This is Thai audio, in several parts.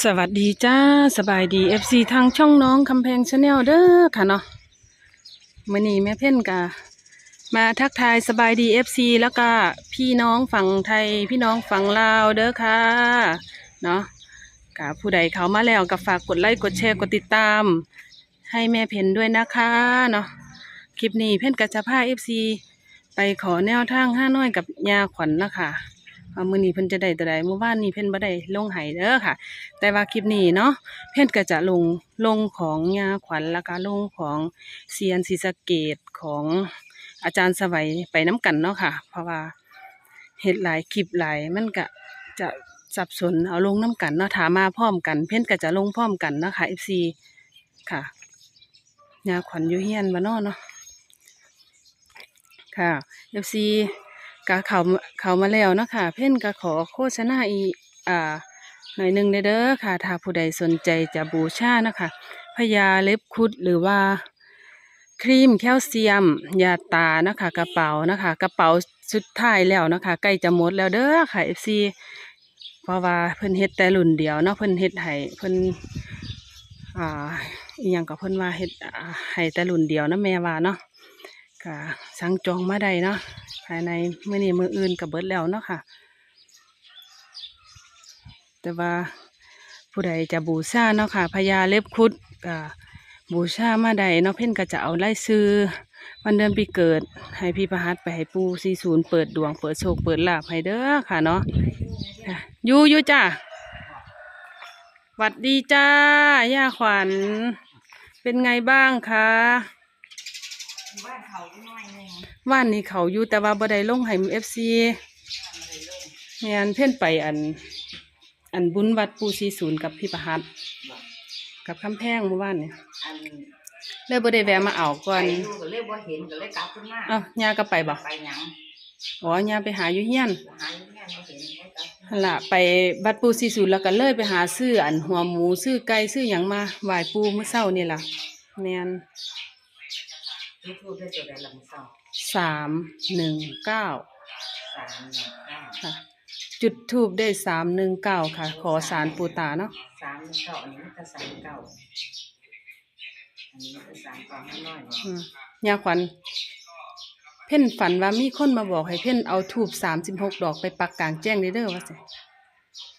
สวัสดีจ้าสบายดี FC ทางช่องน้องคำแพงชาแนลเด้อค่ะเนาะมื่อนี้แม่เพ่นกะมาทักทายสบายดี FC แล้วก็พี่น้องฝั่งไทยพี่น้องฝั่งลาวเด้อค่ะเนาะกะผู้ใดเขามาแล้วก็ฝากกดไลค์กดแชร์กดติดตาม ให้แม่เพ่นด้วยนะคะเนาะคลิปนี้เพ่นกะจะพา FC ไปขอแนวทางห้าน้อยกับยาขวัญนะคะ ว่ามื้อนี้เพิ่นจะได้ตัวใดเมื่อวานนี้เพิ่นบ่ได้ลงไห้เด้อค่ะ แต่ว่าคลิปนี้เนาะเพ่นก็จะลงลงของยาขวัญแล้วก็ลงของเซียนศรีสะเกตของอาจารย์สวัยไปน้กันเนาะค่ะ เพราะว่าเห็ดหลายคลิปหลายมันก็จะสับสนเอาลงน้กันเนาะถามมาพร้อมกัน เพ่นก็จะลงพร้อมกันเนาะค่ะ FC ค่ะยาขวัญยูเฮียนบ้านนอเนาะค่ะ FC ก็เขาเขามาแล้วเนาะค่ะ เพ่นก็ขอโฆษณาอีอ่าหน่อยหนึ่งเด้อเด้อค่ะ ถ้าผู้ใดสนใจจะบูชานะคะพญาเล็บคุดหรือว่า ครีมแคลเซียม ยาตานะคะ กระเป๋านะคะ กระเป๋าสุดท้ายแล้วนะคะใกล้จะหมดแล้วเด้อค่ะ FC เพราะว่าเพิ่นเฮ็ดแต่รุ่นเดียวเนาะเพิ่นเฮ็ดให้เพิ่นอ่าอีหยังก็เพิ่นว่าเฮ็ดให้แต่รุ่นเดียวนะแม่ว่าเนาะ ก็สั่งจองมาได้เนาะภายในมื้อนี้มืออื่นก็เบิดแล้วเนาะค่ะ แต่ว่าผู้ใดจะบูชาเนาะค่ะพญาเล็บคุดก็บูชามาใดเนาะเพ่นก็จะเอาไล่ซื้อวันเดือนปีเกิด ให้พี่ประหัตไปให้ปูซีศูนย์เปิดดวงเปิดโชคเปิดลาภให้เด้อค่ะเนาะค่ะยูยูจ้าหวัดดีจ้าย่าขวัญเป็นไงบ้างคะ บ้านเขาอยู่หน่อยหนึงว่านนี้เขาอยู่แต่ว่าบ่ได้ลงให้เอฟซีแม่นเพ่นไปอัน อันบุญวัดปูซีศูนย์กับพี่ประหัตบอกกับคำแพงเมื่อวานเนี่ยอันเลยบ่ได้แวะมาเอาก่อนไปดูก็เลยบ่เห็นก็เลยกลับขึ้นมาเอ้าย่าก็ไปบ่ไปหยังอ๋อย่าไปหาอยู่เฮียนหาอยู่แม่บ่เห็นเลยกลับหั่นล่ะไปบัดปูซีศูนย์แล้วก็เลยไปหาซื้ออันหัวหมูซื้อไก่ซื้อหยังมาไหว้ปูเมื่อเช้านี่ล่ะแม่น ยูทูบได้ตัวใดลำเศร้าสามหนึ่งเก้าสามหนึ่งเก้าค่ะ จุดทูบได้สามหนึ่งเก้าค่ะ ขอสารปูตาเนาะสามหนึ่งเก้าอันนี้มันก็สามเก้าอันนี้มันก็สามเก้าให้น้อยบ่อืมยาขวัญเพ่นฝันว่ามีคนมาบอกให้เพ่นเอาทูบสามสิบหกดอกไปปักกลางแจ้งเด้อเด้อว่าสิ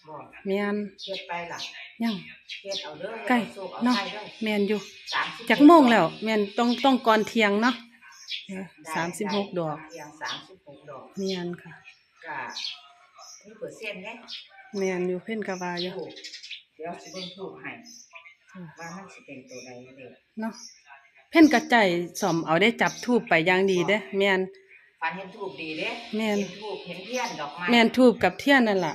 บอกแม่นเฮ็ดไปล่ะยังเฮ็ดเอาเด้อใกล้เฮ็ดเอาเนาะใส่เด้อแม่นอยู่สามสิบจากโมงแล้วแม่นต้องต้องก่อนเที่ยงเนาะสามสิบหกดอกเพียงสามสิบหกดอกแม่นค่ะก็มีเปอร์เซ็นต์เด้แม่นอยู่เพ่นกะวาอยู่ถูกเดี๋ยวสิเบิ่งถูกให้ว่ามันสิเป็นตัวใดเด้อเนาะเพ่นกระใจสอมเอาได้จับทูบไปอย่างดีเด้แม่นฝันเห็นถูกดีเด้แม่นเห็นถูกเห็นเทียนดอกไม้แม่นทูบกับเทียนนั่นล่ะ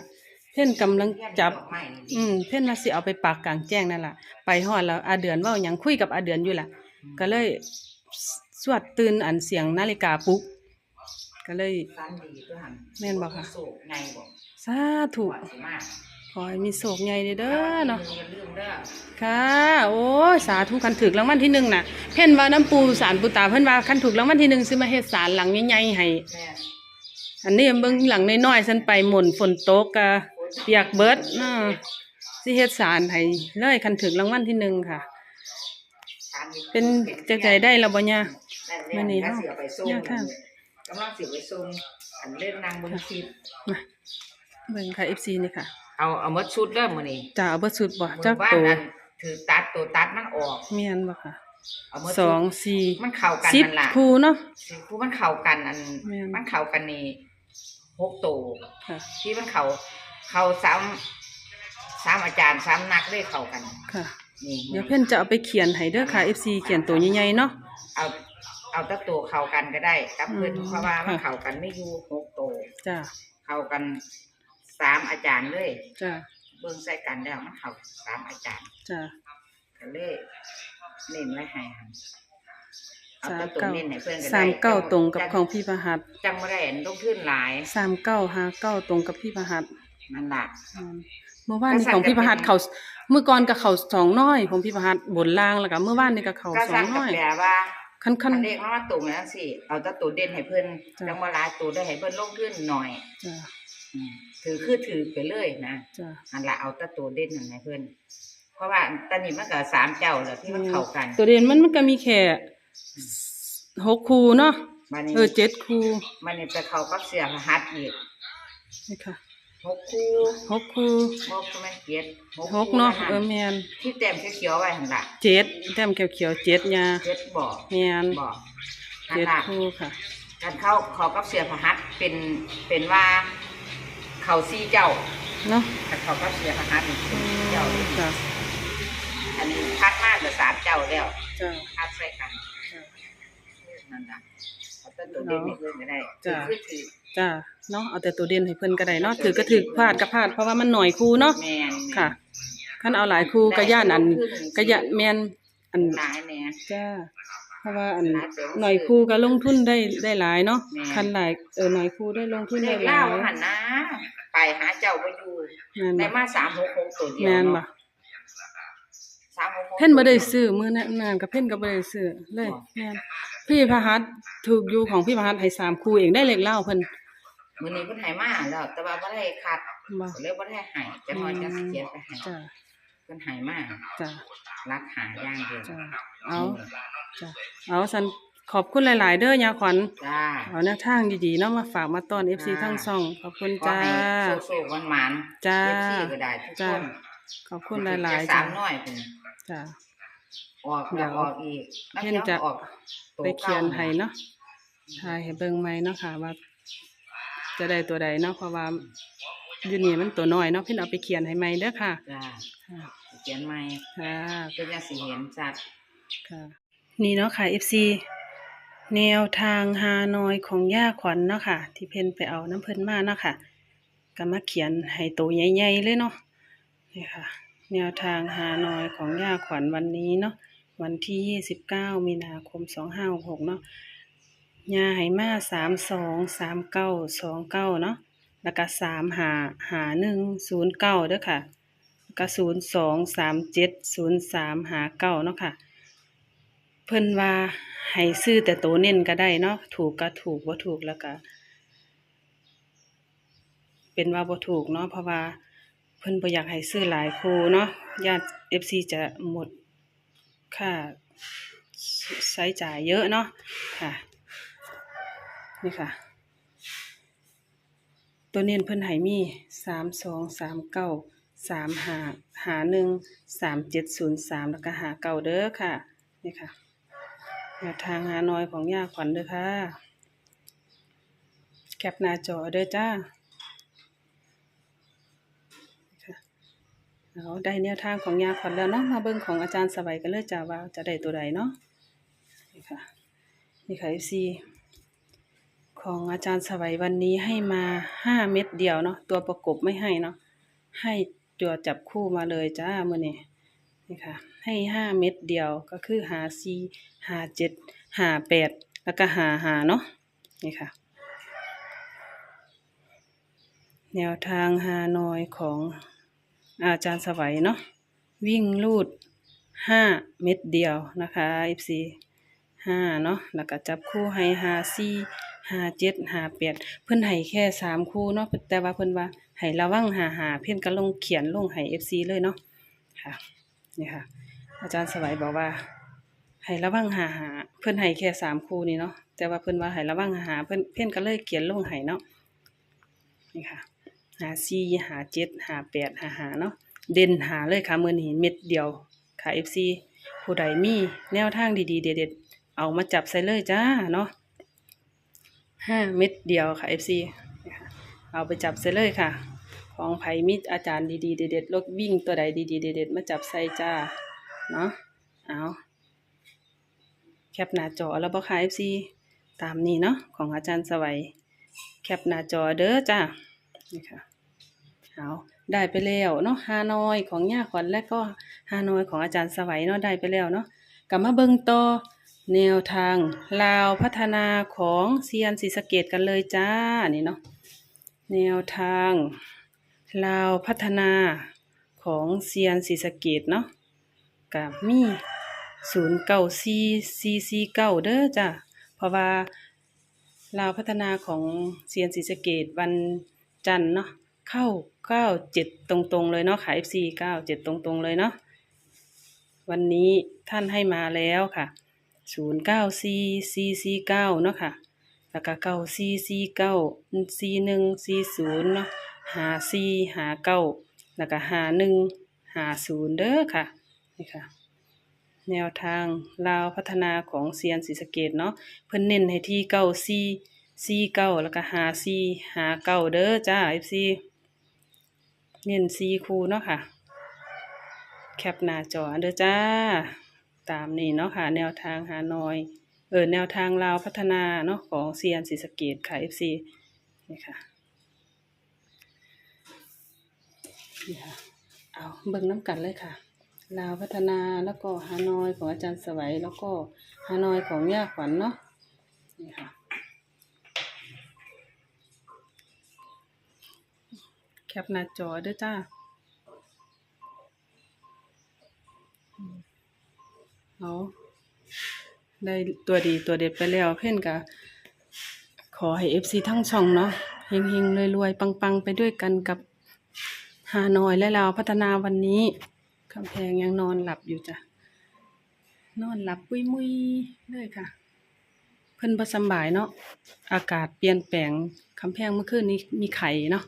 เพ่นกำลังเทียนจับดอกไม้นี่อืมเพ่นว่าสิเอาไปปักกลางแจ้งนั่นล่ะ ไปฮอดแล้วอาเดือนเว้าหยังคุยกับอาเดือนอยู่ล่ะ ก็เลยสวดตื่นอันเสียงนาฬิกาปลุกก็เลยฝันดีด้วยหั่นแม่นบ่คะ โศกไงบ่สาธุหวานสิมากขอให้มีโศกใหญ่เด้อเด้อเนาะ อย่าลืมเด้อค่ะ โอ้ยสาธุคันถึกรางวัลที่หนึ่งน่ะ เพ่นว่าน้ำปูสารปูตาเพิ่นว่าคันถูกรางวัลที่หนึ่งซื้อมาเฮ็ดสารหลังใหญ่ๆให้ แม่อันนี้เบิ่งหลังน้อยๆฉันไปหม่นฝนตกกะ เปียกเบิดเนาะสิเฮ็ดสารให้เลยคันถึกรางวัลที่หนึ่งค่ะฝันเป็นจังใจได้แล้วบ่เนี่ยนั่นมื้อนี้แหละเนาะเสือไปส่งยากค่ะกำลังสิไปส่งอันเล่นนางบนคลิปมาเบิ่งค่ะ FC นี่ค่ะ เอาเอาหมดชุดเด้อมื้อนี้จะเอาเบิดสุดบ่จักบ้านโตนั้นถือตัดตัวตัดมันออกแม่นบ่ค่ะเอาหมดสองสี่มันเข้ากันสิบนั่นล่ะคู่เนาะ สิคู่มันเข้ากันอันแม่น มันเข้ากันนี่หกตัวค่ะ ที่มันเข้า เข้าสามสามอาจารย์สามนักเลยเข้ากัน ค่ะ นี่เดี๋ยวเพิ่นจะเอาไปเขียนให้เด้อค่ะ FC เขียนตัวใหญ่ๆเนาะ เอาเอาแตะตัวเข้ากันก็ได้กับเพื่อนอืมเพราะว่ามันค่ะเข้ากันไม่อยู่หกตัวจ้าเข้ากันสามอาจารย์เลยจ้าเบิ่งใส่กันแล้วมันเข้าสามอาจารย์จ้าก็เลยเน้นไว้ให้หั่นเอาสามแตะตัวเก้าเน้นให้เพื่อนก็ได้สามเก้าตรงกับจัของพี่ประหัตจังบ่ได้ลงทุนหลายสามเก้าห้าเก้าตรงกับพี่ประหัต นั่นล่ะอืมเมื่อวานนี้ของพี่ประหัตเขาเมื่อก่อนก็เขาสองน้อยของพี่ประหัตบนล่างแล้วก็เมื่อวานนี้ก็เขาก็สอสั่งงกัน้บอยแปลว่าคันคันอันเด็กมันมาตุ่มแล้วสิเอาแตะตัวเด่นให้เพื่อนจ้ะจังบ่หลายตัวได้ให้เพื่อนลงทุนหน่อยจ้าอืมถือคือถือไปเลยนะจ้ะอันละเอาแตะตัวเด่นนั่นให้เพิ่นเพราะว่าตอนนี้มันก็สามเจ้าแล้วที่มันเข้ากัน ตัวเด่นมันมันก็มีแค่หกคู่เนาะมันนี่เออเจ็ดคู่มันนี่จะเข้ากับเสียพหัสอีกนี่ค่ะ หกคู่หกคู่หกแม่นเจ็ดหคู่กเนาะท่เออแมนที่แต้มเขียวๆไว้หั่นล่ะเจ็ดแต้มเขียวๆเจ็ดยาเจ็ดบ่แมนบ่นั่นเจ็ดล่ะคู่ค่ะการเข้าเขากับเสียพหัสเป็นเป็นว่าเขาซี่เจ้าเนาะแต่เขากับเสียพหัสนี่อืสี่เจ้ามจ้ะอันนี้พัดมากเหลือสามเจ้าแล้วจ้ะพัดใส่กันจ้ะนั่นล่ะเอาต้นตัวเด่นนี่เพิ่นก็ได้จ้ะคือถือ จ้ะเนาะเอาแต่ตัวเด่นให้เพิ่นก็ได้เนาะถือก็ถือพลาดก็พลาดเพราะว่ามันหน่อยคู่เนาะแม่นค่ะคันเอาหลายคู่ก็ย่านอันก็ย่านแม่นอันหลายแม่จ้าเพราะว่าอันหน่อยคู่ก็ลงทุนได้ได้หลายเนาะแม่คันหลายเออหน่อยคู่ได้ลงทุนเด็ได้กหลาเล่ายหันนะ ไปหาเจ้าบ่อยู่แม่นได้บ่มาสามหกหกตัวเดียวแม่นบ่เนาะสามหกหกเพ่นบ่ได้ซื้อมื้อนั้นนั่นก็เพ่นก็บ่ได้ซื้อเลยแม่นพี่พหัสถูกอยู่ของพี่พหัสให้สามคู่เองได้เลขเล่าเพิ่น มื้อนี้เพิ่นให้มาแล้วแต่ว่าบ่ได้คัดบ่ก็เลยบ่ได้ให้จะน้อยจะเขียนไปให้จ้าเพิ่นให้มาจ้ารักหาอย่างเดียวจ้าเอาจ้าเอาสันขอบคุณหลาย ๆ เด้อยาขวัญจ้าเอาแนวทางดีๆเนาะมาฝากมาต้อน FC ทั้งช่องขอบคุณขอจ้าให้โชคๆหวานๆจ้าเอฟซีก็ได้ทุกจ้าคนขอบคุณหลายๆสาจ้ามน้อยเพิ่นจ้าออกเดี๋แล้ยววออกอีกแล้วเพิ่นเดี๋ยวจะออกตัวไปเขียนให้ก่าเนาะถ่ายให้เบิ่งใหม่เนาะค่ะว่า จะได้ตัวใดเนาะเพราะว่าอยู่นี่มันตัวน้อยเนาะเพิ่นเอาไปเขียนให้ใหม่เด้อค่ะจ้าค่ะเขียนใหม่ค่ะเพื่อจะสิเห็นจัดค่ะ นี่เนาะค่ะ FC แนวทางฮานอยของย่าขวัญเนาะค่ะ ที่เพิ่นไปเอาน้ำเพิ่นมาเนาะค่ะก็มาเขียนให้ตัวใหญ่ๆเลยเนาะนี่ค่ะ แนวทางฮานอยของย่าขวัญวันนี้เนาะวันที่ 29 มีนาคม 2566 เนาะ ยาไหมาสามสองสามเก้าสองเก้าเนาะแล้วก็สามหาหาหนึ่งศูนย์เก้าเด้อค่ะแล้วก็ศูนย์สองสามเจ็ดศูนย์สามหาเก้าเนาะค่ะ เพิ่นว่าให้ซื้อแต่ตัวเน้นก็ได้เนาะถูกก็ถูกบ่ถูกแล้วก็เป็นว่าบ่ถูกเนาะเพราะว่าเพิ่นบ่อยากให้ซื้อหลายคู่เนาะญาติ FC จะหมดค่าใช้จ่ายเยอะเนาะค่ะ นี่ค่ะ ตัวเน้นเพิ่นให้มีสามสองสามเก้าสามหาหาหนึ่งสามเจ็ดศูนย์สามแล้วก็หาเก้าเด้อค่ะ นี่ค่ะแนวทางหาน้อยของย่าขวัญเด้อค่ะ แคปหน้าจอเด้อจ้าเอาได้แนวทางของยาขวัญแล้วเนาะมาเบิ่งของอาจารย์สวัยกันเลยจ้าว่าจะได้ตัวใดเนาะนี่ค่ะ นี่ค่ะ FC ของอาจารย์สวัยวันนี้ให้มาห้าเม็ดเดียวเนาะตัวประกบไม่ให้เนาะให้ตัวจับคู่มาเลยจ้ามื่อนี้นี่ค่ะ ให้ห้าเม็ดเดียวก็คือหาซีหาเจ็ดหาแปดแล้วก็หาหาเนาะนี่ค่ะ แนวทางฮาหน่อยของอาจารย์สวัยเนาะวิ่งลูดห้าเม็ดเดียวนะคะ FC ห้าเนาะแล้วก็จับคู่ให้หาสี่ ห้าเจ็ดห้าแปดเพิ่นให้แค่สามคู่เนาะแต่ว่าเพิ่นว่าให้ระวังหาหาเพิ่นก็ลงเขียนลงให้ FC เลยเนาะค่ะนี่ค่ะ อาจารย์สวัยบอกว่าให้ระวังหาหาเพิ่นให้แค่สามคู่นี่เนาะแต่ว่าเพิ่นว่าให้ระวังหาหาเพิ่นเพิ่นก็เลยเขียนลงให้เนาะนี่ค่ะหาสี่หาเจ็ดหาแปดหาหาเนาะเด่นหาเลยค่ะมือนี้เม็ดเดียวค่ะ FC ผู้ใดมีแนวทางดีๆ เด็ดๆเอามาจับใส่เลยจ้าเนาะ ห้าเม็ดเดียวค่ะ FC นี่ค่ะเอาไปจับใส่เลยค่ะ ของไผ่มิตรอาจารย์ดีๆเด็ดๆรถวิ่งตัวใดดีๆเด็ดๆมาจับใส่จ้า เนาะเอาแคปหน้าจอแล้วบ่ค่ะ FC ตามนี้เนาะของอาจารย์สวัยแคปหน้าจอเด้อจ้านี่ค่ะเอาได้ไปแล้วเนาะฮานอยของย่าขวัญและก็ฮานอยของอาจารย์สวัยเนาะได้ไปแล้วเนาะกลับมาเบิ่งต่อ แนวทางลาวพัฒนาของเซียนศรีสะเกดกันเลยจ้านี่เนาะแนวทางลาวพัฒนาของเซียนศรีสะเกดเนาะกับมีศูนย์เก้าซีซีซีเก้าเด้อจ้าเพราะว่าลาวพัฒนาของเซียนศรีสะเกดวันจันทร์เนาะเข้าเก้าเจ็ดตรงๆเลยเนาะค่ะ FC เก้าเจ็ดตรงๆเลยเนาะวันนี้ท่านให้มาแล้วค่ะ ศูนย์เก้าสี่สี่สี่เก้าเนาะค่ะ แล้วก็เก้าสี่สี่เก้าสี่หนึ่งสี่ศูนย์เนาะหาสี่หาเก้าแล้วก็หาหนึ่งหาศูนย์เด้อค่ะนี่ค่ะ แนวทางลาวพัฒนาของเซียนศรีสะเกดเนาะเพิ่นเน้นให้ที่เก้าสี่สี่เก้าแล้วก็หาสี่หาเก้าเด้อจ้า FC เน้นสี่คูเนาะค่ะ แคปหน้าจอเด้อจ้า ตามนี้เนาะค่ะ แนวทางหาหน่อย เออแนวทางลาวพัฒนาเนาะของเซียนศรีสะเกดค่ะ FC นี่ค่ะนี่ค่ะ เอาเบิ่งน้ำกันเลยค่ะ ลาวพัฒนาแล้วก็ฮานอยของอาจารย์สวัยแล้วก็ฮานอยของย่าขวัญเนาะนี่ค่ะแคปหน้าจอเด้วยจ้าอืม เอาได้ตัวดีตัวเด็ดไปแล้ว เพื่อนกะขอให้เอฟซีทั้งช่องเนาะเฮงๆรวยๆ ปังๆ ไปด้วยกันกับฮานอยและลาพัฒนาวันนี้คำแพงยังนอนหลับอยู่จ้ะ นอนหลับปุยมุยเลยค่ะ เพิ่นบ่สำบายเนาะอากาศเปลี่ยนแปลงคำแพงเมื่อคืนนี้มีไข่เนาะ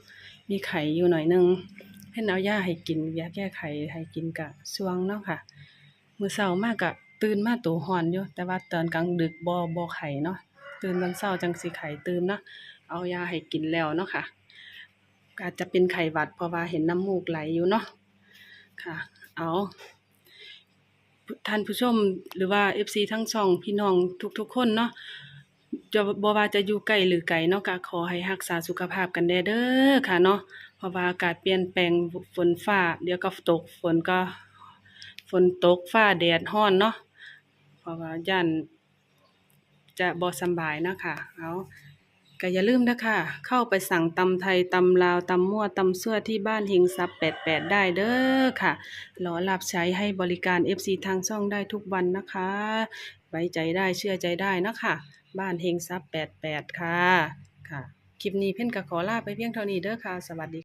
มีไข่อยู่หน่อยหนึงเพิ่นเอายาให้กินยาแก้ไขให้กินกะช่วงเนาะค่ะ มื้อเช้ามากะตื่นมาตัวร้อนอยู่ แต่ว่าตอนกลางดึกบ่บ่ไข้เนาะ ตื่นตอนเช้าจังสิไข้ตื่นเนาะ เอายาให้กินแล้วเนาะค่ะก็อาจจะเป็นไข้หวัด เพราะว่าเห็นน้ำมูกไหลอยู่เนาะ ค่ะ เอาท่านผู้ชมหรือว่า FC ทั้งช่องพี่น้องทุกๆ คนเนาะจะบ่ว่าจะอยู่ใกลหรือไกลเนาะก็ขอให้รักษาสุขภาพกันแน่เด้อค่ะเนาะเพราะว่าอากาศเปลี่ยนแปลงฝนฟ้า เดี๋ยวก็ตกฝนก็ ฝนตกฟ้าแดดร้อนเนาะเพราะว่าย่านจะบ่สบายนะค่ะเอาก็อย่าลืมนะคะเข้าไปสั่งตำไทยตำลาวตำมั่วตำซั่วที่บ้านเฮงซับ88ได้เด้อค่ะรอรับใช้ให้บริการ FC ทางช่องได้ทุกวันนะคะไว้ใจได้เชื่อใจได้นะคะบ้านเฮงซับ88ค่ะค่ะ คลิปนี้เพ่นก็ขอลาไปเพียงเท่านี้เด้อค่ะ สวัสดี